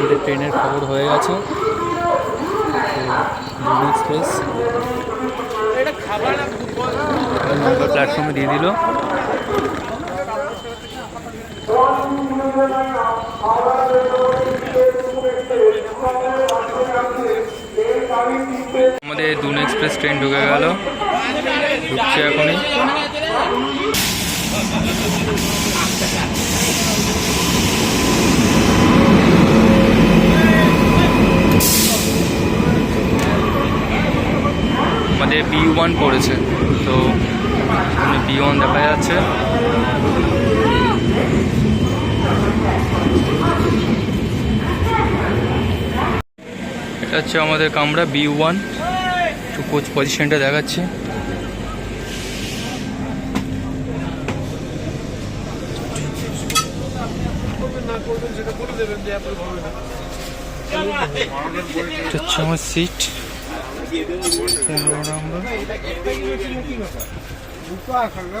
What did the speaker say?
আমাদের ট্রেনের খবর হয়ে গেছে। এক্সপ্রেস প্ল্যাটফর্মে দিয়ে দিল। আমাদের দুন এক্সপ্রেস ট্রেন ঢুকে গেল। ঢুকছে এখনই। আমাদের বি ওয়ান পড়েছে। তো এখানে বি ওয়ান দেখা যাচ্ছে। এটা হচ্ছে আমাদের কামরা বি ওয়ান একটু কোচ পজিশনটা দেখাচ্ছি। হচ্ছে আমার সিট আমরা